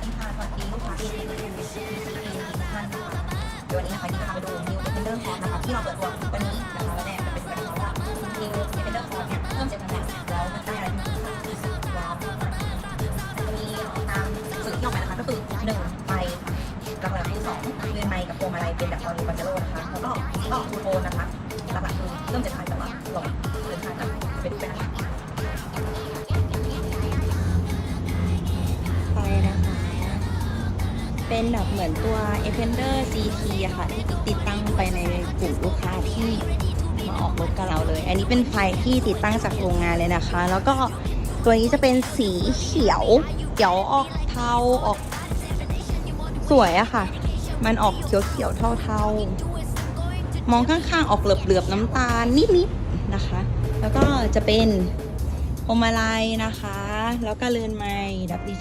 วัสดีค่ะสวัสดีลูกค้าที่ดีทุกท่านนเดี๋ยววันนี้นะคะที่พาไปดู New Defender Cross นะคะที่เราเปิดตัววันนี้นะคะแล้วแน่จะเป็นกันว่า New Defender Cross เนี่ยเพิ่มเจ็ดพันแปดแล้วมันได้อะไรบ้างว้าวจะมีตามสื่อที่ออกมานะคะก็คือหนึ่งไปหลักๆคือสองเรือนไม้กับพวงมาลัยเป็นแบบออริบันเจโร่นะคะแล้วก็ก็ทูโทนนะคะหลักๆคือเริ่มเจ็ดพัน เป็นแบบเหมือนตัว e f e n d e r GT อะค่ะ ที่ติดตั้งไปในกลุ่มลูกค้าที่มาออกรถกับเราเลย อันนี้เป็นไฟที่ติดตั้งจากโรงงานเลยนะคะ แล้วก็ตัวนี้จะเป็นสีเขียว เขียวออกเทาออกสวยอะค่ะ มันออกเขียวเขียวเทาเทาๆ มองข้างๆ ออกเหลือบๆน้ำตาลนิดๆนะคะ แล้วก็จะเป็นพวงมาลัยนะคะ แล้วก็เรือนไม้ดับดิจ